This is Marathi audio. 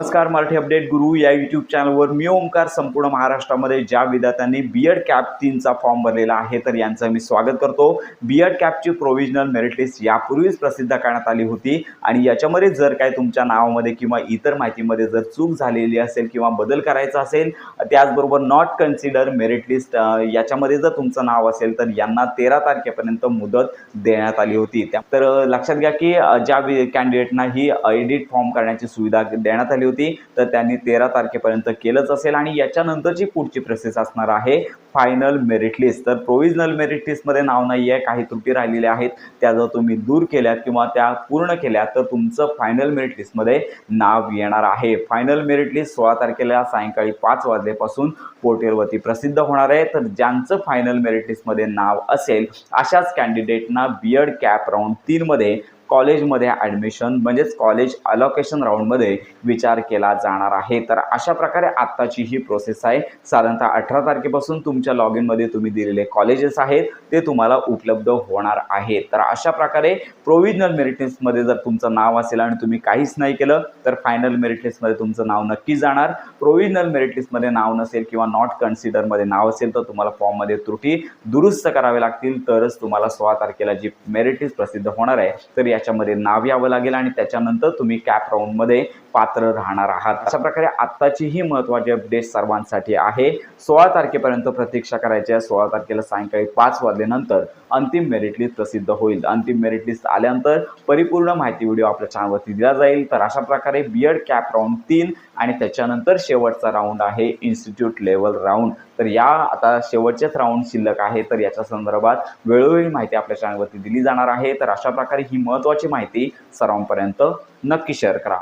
नमस्कार मराठी अपडेट गुरु या यूट्यूब चॅनलवर मी ओंकार संपूर्ण महाराष्ट्रामध्ये ज्या विद्यार्थ्यांनी बी एड कॅप तीनचा फॉर्म भरलेला आहे तर यांचं मी स्वागत करतो. बी एड कॅपची प्रोव्हिजनल मेरिट लिस्ट यापूर्वीच प्रसिद्ध करण्यात आली होती. आणि याच्यामध्ये जर काय तुमच्या नावामध्ये किंवा इतर माहितीमध्ये जर चूक झालेली असेल किंवा बदल करायचा असेल त्याचबरोबर नॉट कन्सिडर मेरिट लिस्ट याच्यामध्ये जर तुमचं नाव असेल तर यांना तेरा तारखेपर्यंत मुदत देण्यात आली होती. त्या तर लक्षात घ्या की ज्या कॅन्डिडेटना ही एडिट फॉर्म करण्याची सुविधा देण्यात आली होती तर त्यांनी तेरा तारखेपर्यंत केलंच असेल. आणि याच्यानंतरची पुढची प्रोसेस असणार आहे फायनल मेरिट लिस्ट तर प्रोव्हिजनल मेरिट लिस्टमध्ये नाव नाही आहे काही त्रुटी राहिलेल्या आहेत. त्या जर तुम्ही दूर केल्यात किंवा त्या पूर्ण केल्या तर तुमचं फायनल मेरिट लिस्टमध्ये नाव येणार आहे. फायनल मेरिट लिस्ट सोळा तारखेला सायंकाळी पाच वाजल्यापासून पोर्टलवरती प्रसिद्ध होणार आहे. तर ज्यांचं फायनल मेरिट लिस्टमध्ये नाव असेल अशाच कॅन्डिडेटना बी एड कॅप राऊंड तीनमध्ये कॉलेजमध्ये ॲडमिशन म्हणजेच कॉलेज अलोकेशन राऊंडमध्ये विचार केला जाणार आहे. तर अशा प्रकारे आत्ताची ही प्रोसेस आहे. साधारणतः अठरा तारखेपासून तुमच्या लॉग इनमध्ये तुम्ही दिलेले कॉलेजेस आहेत. ते तुम्हाला उपलब्ध होणार आहेत तर अशा प्रकारे प्रोविजनल मेरिट लिस्टमध्ये जर तुमचं नाव असेल आणि तुम्ही काहीच नाही केलं तर फायनल मेरिट लिस्टमध्ये तुमचं नाव नक्की जाणार. प्रोव्हिजनल मेरिट लिस्टमध्ये नाव नसेल किंवा नॉट कन्सिडरमध्ये नाव असेल तर तुम्हाला फॉर्ममध्ये त्रुटी दुरुस्त करावे लागतील. तरच तुम्हाला सोळा तारखेला जी मेरिट लिस्ट प्रसिद्ध होणार आहे तर या याच्यामध्ये नाव यावं लागेल आणि त्याच्यानंतर तुम्ही कॅप राऊंडमध्ये पात्र राहणार आहात. अशा प्रकारे आत्ताची ही महत्त्वाची अपडेट सर्वांसाठी आहे. सोळा तारखेपर्यंत प्रतीक्षा करायची आहे. सोळा तारखेला सायंकाळी पाच वाजल्यानंतर अंतिम मेरिट लिस्ट प्रसिद्ध होईल. अंतिम मेरिट लिस्ट आल्यानंतर परिपूर्ण माहिती व्हिडिओ आपल्या चॅनलवरती दिला जाईल. तर अशा प्रकारे बी एड कॅप राऊंड तीन आणि त्याच्यानंतर शेवटचा राऊंड आहे. इन्स्टिट्यूट लेवल राऊंड तर या आता शेवटचेच राऊंड शिल्लक आहे. तर याच्या संदर्भात वेळोवेळी माहिती आपल्या चॅनलवरती दिली जाणार आहे. तर अशा प्रकारे ही महत्त्वाची माहिती सर्वांपर्यंत नक्की शेअर करा.